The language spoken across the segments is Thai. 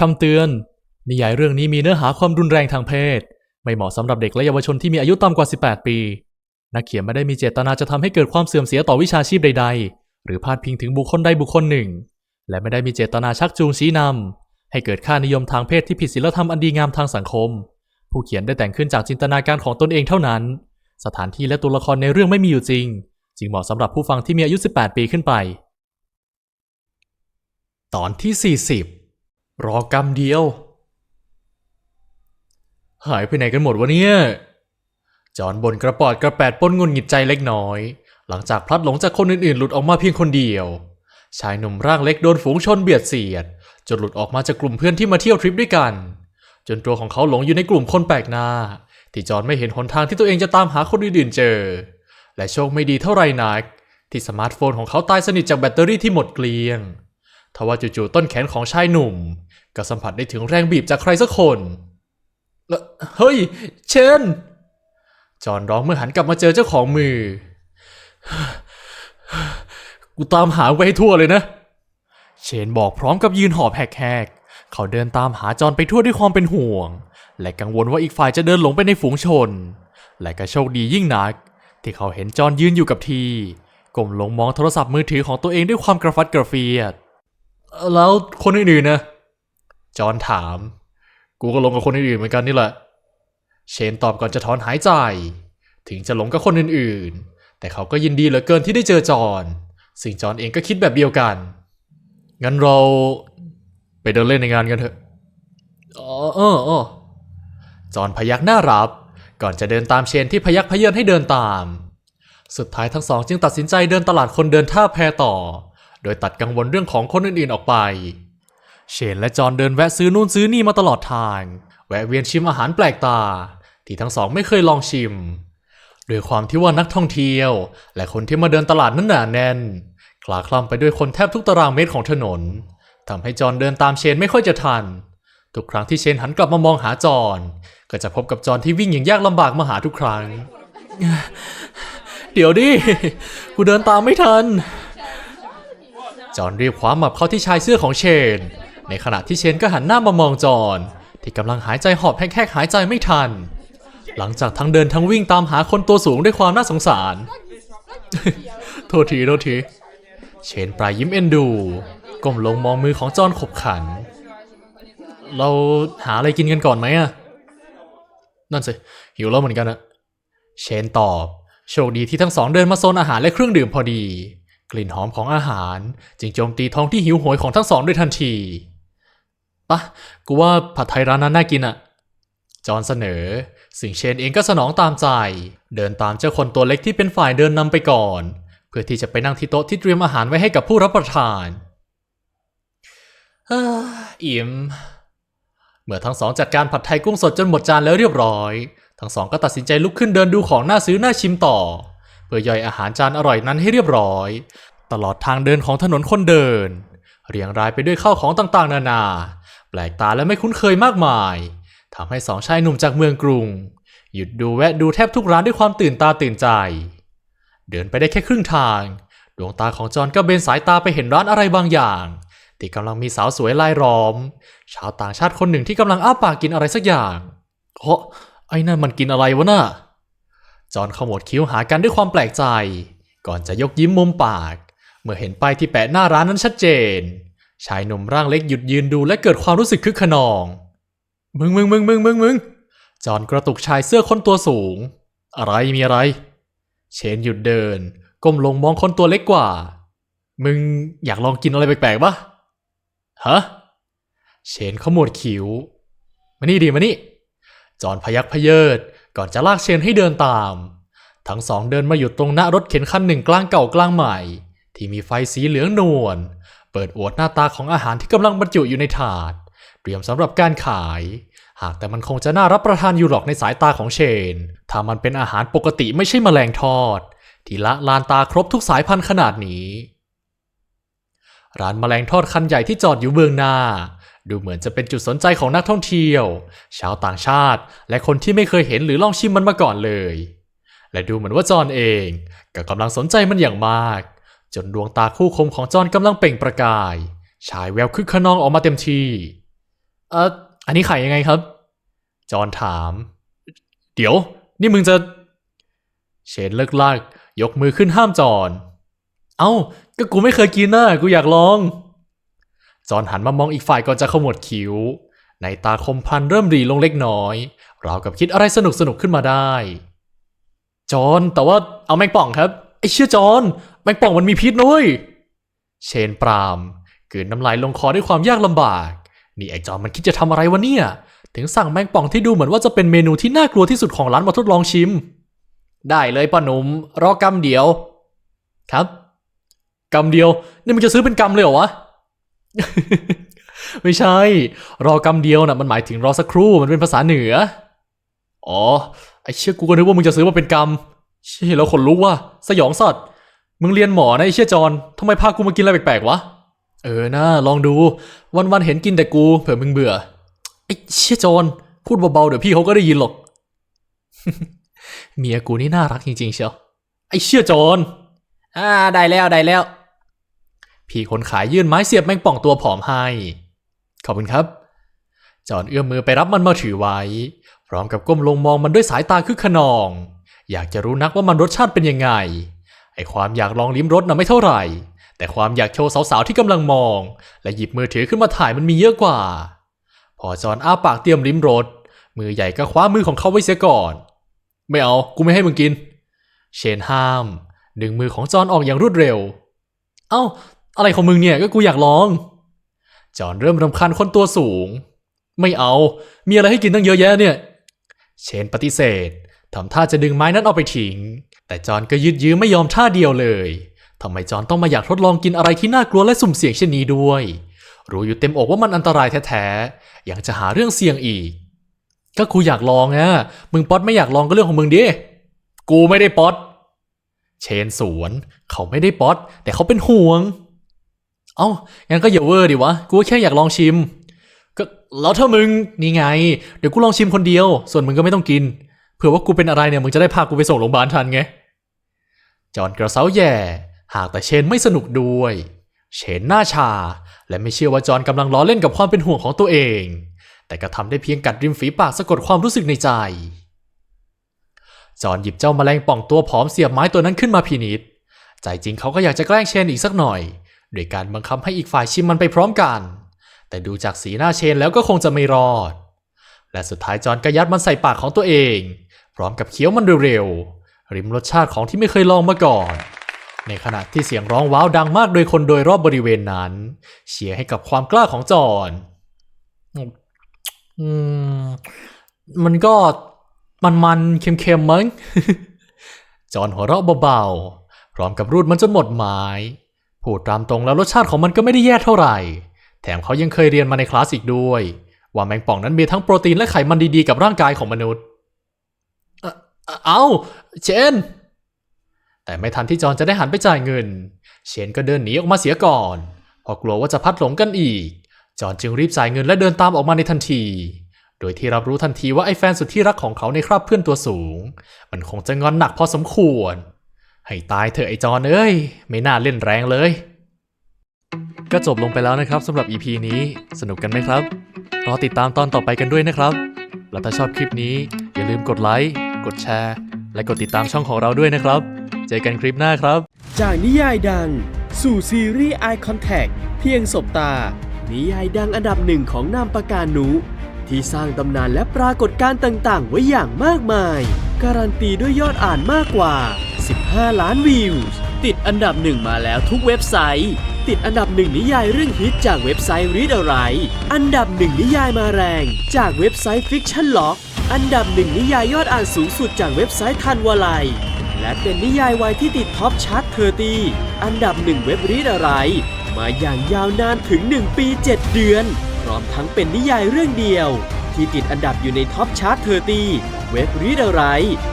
คำเตือน นิยายเรื่องนี้มีเนื้อหาความรุนแรงทางเพศ ไม่เหมาะสำหรับเด็กและเยาวชนที่มีอายุต่ำกว่า 18 ปี นักเขียนไม่ได้มีเจตนาจะทำให้เกิดความเสื่อมเสียต่อวิชาชีพใด ๆ หรือพาดพิงถึงบุคคลใดบุคคลหนึ่ง และไม่ได้มีเจตนาชักจูงชี้นำให้เกิดค่านิยมทางเพศที่ผิดศีลธรรมอันดีงามทางสังคม ผู้เขียนได้แต่งขึ้นจากจินตนาการของตนเองเท่านั้น สถานที่และตัวละครในเรื่องไม่มีอยู่จริง จึงเหมาะสำหรับผู้ฟังที่มีอายุ 18 ปีขึ้นไป ตอนที่ 40 รอกรรมเดียว หายไปไหนกันหมดวะเนี่ย จอนบนกระปอดกระแปดปนงุนหงิดใจเล็กน้อย หลังจากพลัดหลงจากคนอื่นๆ หลุดออกมาเพียงคนเดียว ชายหนุ่มร่างเล็กโดนฝูงชนเบียดเสียดจนหลุดออกมาจากกลุ่มเพื่อนที่มาเที่ยวทริปด้วยกัน จนตัวของเขาหลงอยู่ในกลุ่มคนแปลกหน้า ที่จอนไม่เห็นหนทางที่ตัวเองจะตามหาคนอื่นๆเจอ และโชคไม่ดีเท่าไรนัก ที่สมาร์ทโฟนของเขาตายสนิทจากแบตเตอรี่ที่หมดเกลี้ยง ทว่าจู่ๆต้นแขนของชายหนุ่ม ก็สัมผัสได้ถึงแรงบีบจากใครสักคนเอ่อเฮ้ย เชนจอนร้องเมื่อหันกลับมาเจอเจ้าของมือ กูตามหาไปให้ทั่วเลยนะ เชนบอกพร้อมกับยืนหอบแหกๆ เขาเดินตามหาจอนไปทั่วด้วยความเป็นห่วง และกังวลว่าอีกฝ่ายจะเดินหลงไปในฝูงชน และก็โชคดียิ่งนัก ที่เขาเห็นจอนยืนอยู่กับทีก้มลงมองโทรศัพท์มือถือของตัวเองด้วยความกระฟัดกระเฟียด แล้วคนอื่นๆนะ จอนถาม กูก็ลงกับคนอื่นๆเหมือนกันนี่แหละ เชนตอบก่อนจะถอนหายใจ ถึงจะหลงกับคนอื่นๆ แต่เขาก็ยินดีเหลือเกินที่ได้เจอจอนซึ่งจอนเองก็คิดแบบเดียวกัน งั้นเราไปเดินเล่นในงานกันเถอะอ๋อเออเออจอนพยักหน้ารับ ก่อนจะเดินตามเชนที่พยักพเยินให้เดินตาม สุดท้ายทั้งสองจึงตัดสินใจเดินตลาดคนเดินท่าแพต่อ โดยตัดกังวลเรื่องของคนอื่นๆออกไป เชนและจอนเดินแวะซื้อนู่นซื้อนี่มาตลอดทาง แวะเวียนชิมอาหารแปลกตา ที่ทั้งสองไม่เคยลองชิมโดยความที่ว่านักท่องเที่ยว และคนที่มาเดินตลาดนั้นหนาแน่นคลาคล่ำไปด้วยคนแทบทุกตารางเมตรของถนนทำให้จอนเดินตามเชนไม่ค่อยจะทัน ทุกครั้งที่เชนหันกลับมามองหาจอนก็จะพบกับจอนที่วิ่งอย่างยากลำบากมาหาทุกครั้ง เดี๋ยวดิ กูเดินตามไม่ทัน จอนรีบคว้าหมับเข้าที่ชายเสื้อของเชน ในขณะที่เชนก็หันหน้ามามองจอนที่กำลังหายใจหอบแหกๆหายใจไม่ทัน หลังจากทั้งเดินทั้งวิ่งตามหาคนตัวสูงด้วยความน่าสงสาร โทษทีโทษทีเชนปลายยิ้มเอ็นดู ก้มลงมองมือของจอนขบขัน เราหาอะไรกินกันก่อนไหมอะนั่นสิ หิวแล้วเหมือนกันอะเชนตอบ โชคดีที่ทั้งสองเดินมาโซนอาหารและเครื่องดื่มพอดี กลิ่นหอมของอาหาร จึงโจมตีท้องที่หิวโหยของทั้งสองด้วยทันทีปะกูว่าผัดไทยร้านนั้นน่ากินอะจอห์นเสนอซึ่งเชนเองก็สนองตามใจ เดินตามเจ้าคนตัวเล็กที่เป็นฝ่ายเดินนำไปก่อน เพื่อที่จะไปนั่งที่โต๊ะที่เตรียมอาหารไว้ให้กับผู้รับประทานอิ่มเมื่อทั้งสองจัดการผัดไทยกุ้งสดจนหมดจานแล้วเรียบร้อย ทั้งสองก็ตัดสินใจลุกขึ้นเดินดูของน่าซื้อน่าชิมต่อ พื่อย่อยอาหารจานอร่อยนั้นให้เรียบร้อย ตลอดทางเดินของถนนคนเดิน เรียงรายไปด้วยข้าวของต่างๆ นานา แปลกตาและไม่คุ้นเคยมากมายทำให้สองชายหนุ่มจากเมืองกรุง หยุดดูแวะดูแทบทุกร้านด้วยความตื่นตาตื่นใจ เดินไปได้แค่ครึ่งทาง ดวงตาของจอนก็เบนสายตาไปเห็นร้านอะไรบางอย่างที่กำลังมีสาวสวยลายล้อม ชาวต่างชาติคนหนึ่งที่กำลังอ้าปากกินอะไรสักอย่างเฮ้ไอ้นั่นมันกินอะไรวะน่ะ จอนขมวดคิ้วหากันด้วยความแปลกใจ ก่อนจะยกยิ้มมุมปาก เมื่อเห็นป้ายที่แปะหน้าร้านนั้นชัดเจน ชายหนุ่มร่างเล็กหยุดยืนดูและเกิดความรู้สึกคึกขนอง มึงมึงมึงมึงมึงมึงจอนกระตุกชายเสื้อคนตัวสูง อะไรมีอะไร เชนหยุดเดิน ก้มลงมองคนตัวเล็กกว่า มึงอยากลองกินอะไรแปลกๆปะฮะเชนขมวดคิ้วมานี่ดีมานี่จอนพยักพยเยิด ก่อนจะลากเชนให้เดินตาม ทั้งสองเดินมาหยุดตรงหน้ารถเข็นคันหนึ่งกลางเก่ากลางใหม่ ที่มีไฟสีเหลืองนวลเปิดอวดหน้าตาของอาหารที่กำลังบรรจุอยู่ในถาด เตรียมสำหรับการขาย หากแต่มันคงจะน่ารับประทานอยู่หรอกในสายตาของเชน ถ้ามันเป็นอาหารปกติไม่ใช่มแมลงทอด ที่ละลานตาครบทุกสายพันธุ์ขนาดนี้ ร้านมแมลงทอดคันใหญ่ที่จอดอยู่เบื้องหน้า ดูเหมือนจะเป็นจุดสนใจของนักท่องเที่ยว ชาวต่างชาติ และคนที่ไม่เคยเห็นหรือลองชิมมันมาก่อนเลย และดูเหมือนว่าจอห์นเองก็กำลังสนใจมันอย่างมาก จนดวงตาคู่คมของจอห์นกำลังเปล่งประกาย ฉายแววคึกขนองออกมาเต็มที่เอออันนี้ขายยังไงครับ จอนถาม เดี๋ยว นี่มึงจะเชนเลิกลากยกมือขึ้นห้ามจอน เอ้า ก็กูไม่เคยกินน่ะ กูอยากลอง จอนหันมามองอีกฝ่ายก่อนจะขมวดคิ้ว ในตาคมพันเริ่มรีลงเล็กน้อยราวกับคิดอะไรสนุกสนุกขึ้นมาได้ จอนแต่ว่าเอาแมงป่องครับ ไอเชี่ยจอนแมงป่องมันมีพิษนุ้ยเชนปรามกืนน้ำลายลงคอด้วยความยากลำบาก นี่ไอจอนมันคิดจะทำอะไรวะเนี่ย ถึงสั่งแมงป่องที่ดูเหมือนว่าจะเป็นเมนูที่น่ากลัวที่สุดของร้านมาทดลองชิม ได้เลยป้าหนุ่มรอกำเดียว ครับกำเดียว นี่มึงจะซื้อเป็นกำเลยเหรอวะ ไม่ใช่ รอกำเดียวน่ะมันหมายถึงรอสักครู่มันเป็นภาษาเหนือ อ๋อ ไอเชี่ยกูก็นึกว่ามึงจะซื้อมาเป็นกำเชี่ยแล้วขนลุกว่ะสยองสัตว์ มึงเรียนหมอนะไอเชี่ยจอนทำไมพากูมากินอะไรแปลกๆวะ เออนะลองดู วันๆเห็นกินแต่กูเผื่อมึงเบื่อไอเชี่ยจอนพูดเบาๆเดี๋ยวพี่เขาก็ได้ยินหรอก เมียกูนี่น่ารักจริงๆเชียวไอเชี่ยจอนอ่าได้แล้วได้แล้ว พี่คนขายยื่นไม้เสียบแมงป่องตัวผอมให้ ขอบคุณครับ จอนเอื้อมมือไปรับมันมาถือไว้ พร้อมกับก้มลงมองมันด้วยสายตาคึกขนอง อยากจะรู้นักว่ามันรสชาติเป็นยังไง ไอความอยากลองลิ้มรสน่ะไม่เท่าไหร่ แต่ความอยากโชว์สาวๆที่กำลังมอง และหยิบมือถือขึ้นมาถ่ายมันมีเยอะกว่า พอจอนอ้าปากเตรียมลิ้มรสมือใหญ่ก็คว้ามือของเขาไว้เสียก่อน ไม่เอา กูไม่ให้มึงกิน เชนห้าม ดึงมือของจอนออกอย่างรวดเร็ว เอ้า อะไรของมึงเนี่ยก็กูอยากลอง จอนเริ่มรำคาญคนตัวสูง ไม่เอา มีอะไรให้กินตั้งเยอะแยะเนี่ย เชนปฏิเสธทำท่าจะดึงไม้นั้นเอาไปทิ้ง แต่จอนก็ยืดยื้อไม่ยอมท่าเดียวเลยทำไมจอนต้องมาอยากทดลองกินอะไรที่น่ากลัวและสุ่มเสี่ยงเช่นนี้ด้วย รู้อยู่เต็มอกว่ามันอันตรายแท้ๆยังจะหาเรื่องเสี่ยงอีก ก็กูอยากลองอะมึงป๊อตไม่อยากลองก็เรื่องของมึงดิกูไม่ได้ป๊อตเชนสวน เขาไม่ได้ป๊อตแต่เขาเป็นห่วง เอ้างั้นก็อย่าเวอร์ดิวะ กูแค่อยากลองชิม ก็แล้วถ้ามึงนี่ไง เดี๋ยวกูลองชิมคนเดียว ส่วนมึงก็ไม่ต้องกิน เผื่อว่ากูเป็นอะไรเนี่ยมึงจะได้พากูไปส่งโรงพยาบาลทันไง จอนกระเซ้าแย่ หากแต่เชนไม่สนุกด้วย เชนหน้าชา และไม่เชื่อว่าจอนกำลังล้อเล่นกับความเป็นห่วงของตัวเอง แต่ก็ทำได้เพียงกัดริมฝีปากสะกดความรู้สึกในใจ จอนหยิบเจ้าแมลงป่องตัวผอมเสียบไม้ตัวนั้นขึ้นมาพินิษใจจริงเขาก็อยากจะแกล้งเชนอีกสักหน่อย โดยการบังคับให้อีกฝ่ายชิมมันไปพร้อมกัน แต่ดูจากสีหน้าเชนแล้วก็คงจะไม่รอด และสุดท้ายจอนก็ยัดมันใส่ปากของตัวเอง พร้อมกับเคี้ยวมันเร็วๆริมรสชาติของที่ไม่เคยลองมาก่อน ในขณะที่เสียงร้องว้าวดังมากโดยคนโดยรอบบริเวณนั้น เชียร์ให้กับความกล้าของจอนอืมมันก็มันมันๆเค็มๆมั้งจอนหัวเราะเบาๆพร้อมกับรูดมันจนหมดไม้ พูดตามตรงแล้วรสชาติของมันก็ไม่ได้แย่เท่าไหร่ แถมเขายังเคยเรียนมาในคลาสอีกด้วย ว่าแมงป่องนั้นมีทั้งโปรตีนและไขมันดีๆกับร่างกายของมนุษย์ เอ้าเชน แต่ไม่ทันที่จอนจะได้หันไปจ่ายเงิน เชนก็เดินหนีออกมาเสียก่อนเพราะกลัวว่าจะพัดหลงกันอีก จอนจึงรีบจ่ายเงินและเดินตามออกมาในทันที โดยที่รับรู้ทันทีว่าไอ้แฟนสุดที่รักของเขาในคราบเพื่อนตัวสูง มันคงจะงอนหนักพอสมควร ให้ตายเถอะไอจอนเอ้ย ไม่น่าเล่นแรงเลย ก็จบลงไปแล้วนะครับสำหรับ EP นี้สนุกกันไหมครับ รอติดตามตอนต่อไปกันด้วยนะครับ แล้วถ้าชอบคลิปนี้ อย่าลืมกดไลค์ กดแชร์ และกดติดตามช่องของเราด้วยนะครับ เจอกันคลิปหน้าครับ จากนิยายดัง สู่ซีรีส์ Eye Contact เพียงสบตา นิยายดังอันดับหนึ่งของนามปากกานุที่สร้างตำนานและปรากฏการณ์ต่างๆ ไว้อย่างมากมาย การันตีด้วยยอดอ่านมากกว่า 15 ล้านวิว ติดอันดับหนึ่งมาแล้วทุกเว็บไซต์ ติดอันดับหนึ่งนิยายเรื่องฮิตจากเว็บไซต์ Read อะไรอันดับหนึ่งนิยายมาแรง จากเว็บไซต์ Fiction Lock อันดับหนึ่งนิยายยอดอ่านสูงสุดจากเว็บไซต์ทันวลัย และเป็นนิยายวายที่ติดท็อปชาร์ตเทอร์ตีอันดับหนึ่งเว็บรีดอะไรมาอย่างยาวนานถึง 1 ปี 7 เดือน พร้อมทั้งเป็นนิยายเรื่องเดียว ที่ติดอันดับอยู่ในท็อปชาร์ตเทอร์ตีเว็บรีดอะไร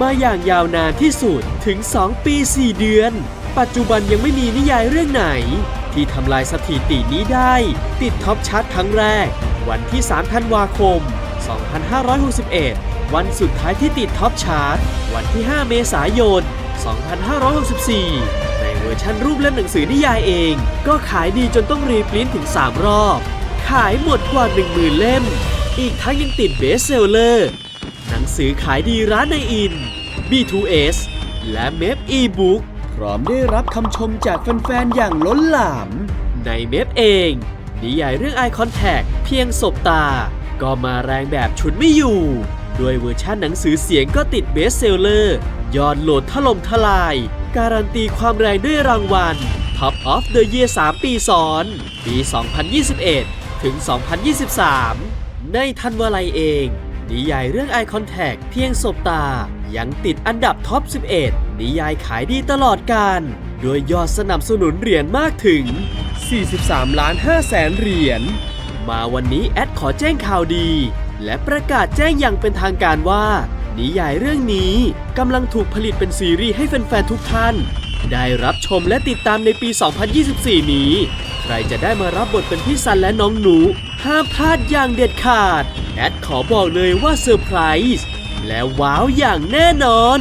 มาอย่างยาวนานที่สุดถึง 2 ปี 4 เดือน ปัจจุบันยังไม่มีนิยายเรื่องไหน ที่ทำลายสถิตินี้ได้ ติดท็อปชาร์ตครั้งแรก วันที่ 3 ธันวาคม 2561 วันสุดท้ายที่ติดท็อปชาร์ตวันที่ 5 เมษายน 2564ในเวอร์ชันรูปเล่มหนังสือนิยายเอง ก็ขายดีจนต้องรีพรินถึง 3 รอบ ขายหมดกว่า 10,000 เล่ม อีกทั้งยังติดเบสเซลเลอร์ หนังสือขายดีร้านในอิน B2S และเมฟอีบุ๊กพร้อมได้รับคำชมจากแฟนๆ อย่างล้นหลาม ในเมฟเองนิยายเรื่อง Eye Contact เพียงสบตา ก็มาแรงแบบชุดไม่อยู่ ด้วยเวอร์ชันหนังสือเสียงก็ติดเบสเซลเลอร์ ยอดโหลดถล่มทลาย การันตีความแรงด้วยรางวัล Top of the Year 3 ปีซ้อน ปี 2021 ถึง 2023 ในทันวาลัยเอง นิยายเรื่อง Eye Contact เพียงสบตา ยังติดอันดับท็อป 11 นิยายขายดีตลอดการโดยยอดสนับสนุนเหรียญมากถึง 43 ล้าน5แสนเหรียญ มาวันนี้แอดขอแจ้งข่าวดี และประกาศแจ้งอย่างเป็นทางการว่า นิยายเรื่องนี้กำลังถูกผลิตเป็นซีรีส์ให้แฟนๆทุกท่าน ได้รับชมและติดตามในปี 2024 นี้ ใครจะได้มารับบทเป็นพี่ซันและน้องหนู ห้ามพลาดอย่างเด็ดขาด แอดขอบอกเลยว่าเซอร์ไพรส์และว้าวอย่างแน่นอน